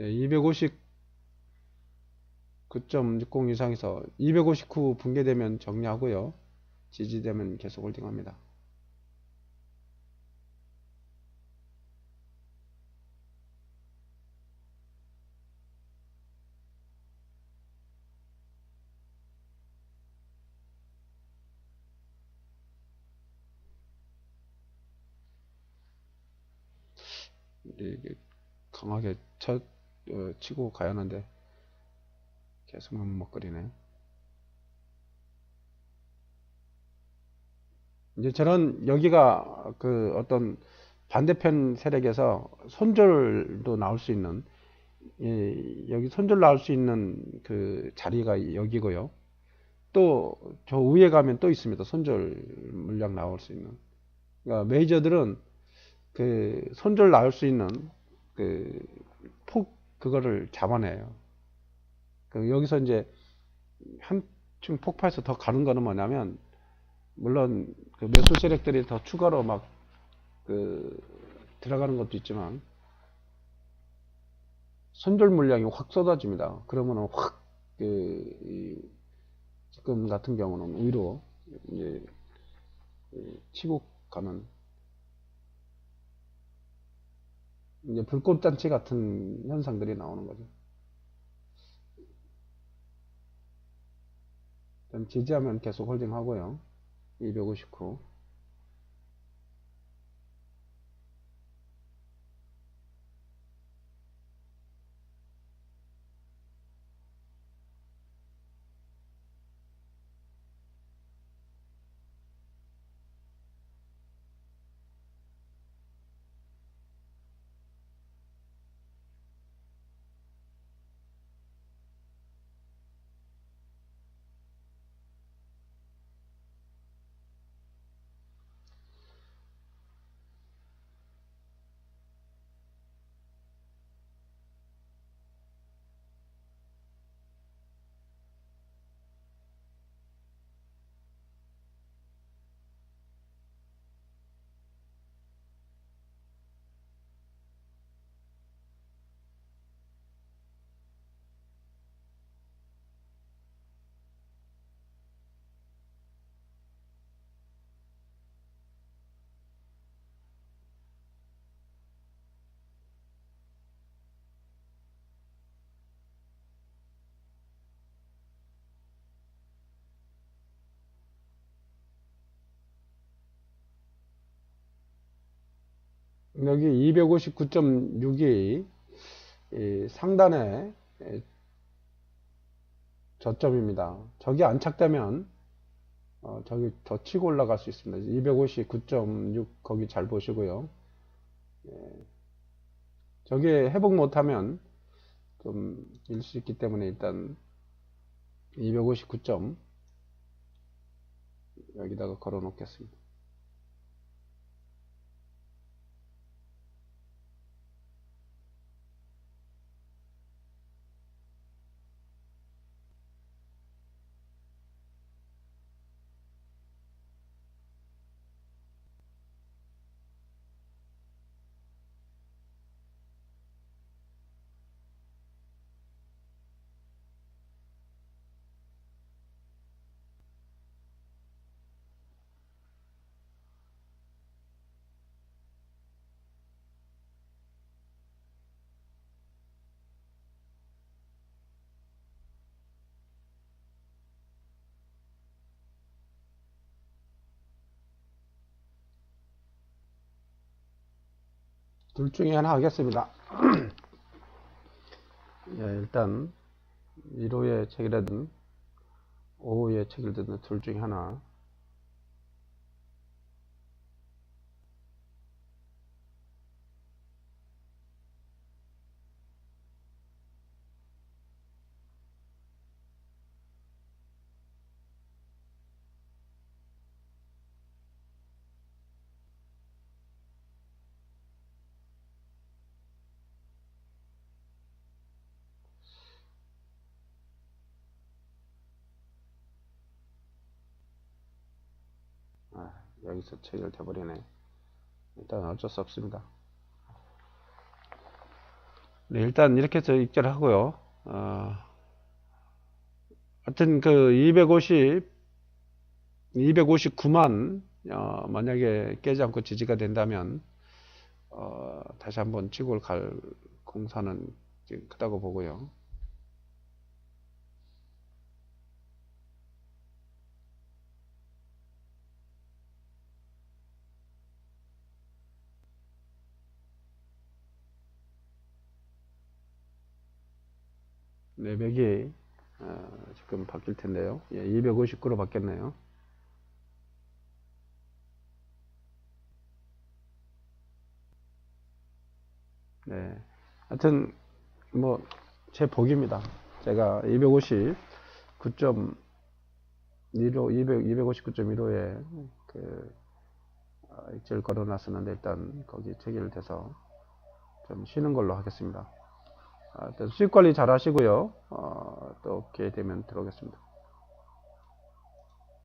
네, 259.60 이상에서 259 붕괴되면 정리하고요. 지지되면 계속 홀딩합니다. 이게 강하게 쳐, 어, 치고 가야 하는데 계속 먹먹거리네. 이제 저는 여기가 그 어떤 반대편 세력에서 손절도 나올 수 있는 예, 여기 손절 나올 수 있는 그 자리가 여기고요. 또 저 위에 가면 또 있습니다. 손절 물량 나올 수 있는. 그러니까 메이저들은 그 손절 나올 수 있는 그 폭 그거를 잡아내요. 그 여기서 이제 한층 폭파해서 더 가는 거는 뭐냐면 물론 그 매수 세력들이 더 추가로 막 그 들어가는 것도 있지만 손절 물량이 확 쏟아집니다. 그러면은 확 그 지금 같은 경우는 위로 이제 치고 가는 이제 불꽃잔치 같은 현상들이 나오는 거죠. 지지하면 계속 홀딩 하고요. 259. 여기 259.6이 상단의 저점입니다. 저기 안착되면 어, 저기 더 치고 올라갈 수 있습니다. 259.6 거기 잘 보시고요. 예. 저기 회복 못하면 좀 일 수 있기 때문에 일단 259점 여기다가 걸어 놓겠습니다. 둘 중에 하나 하겠습니다. 예, 일단 1호에 체결하든 5호에 체결되든 둘 중에 하나 아, 여기서 체결돼 버리네. 일단 어쩔 수 없습니다. 네, 일단 이렇게 해서 익절하고요. 어, 하여튼 그 250, 259만, 어, 만약에 깨지 않고 지지가 된다면, 어, 다시 한번 치고를 갈 공사는 크다고 보고요. 내백이 어, 지금 바뀔 텐데요. 예, 259로 바뀌었네요. 네. 하여튼 뭐 제 복입니다. 제가 250 9.15 200 259.15에 그 어, 입질 걸어놨었는데 일단 거기 체결돼서 좀 쉬는 걸로 하겠습니다. 아, 수익 관리 잘 하시고요. 어, 또 기회 되면 들어오겠습니다.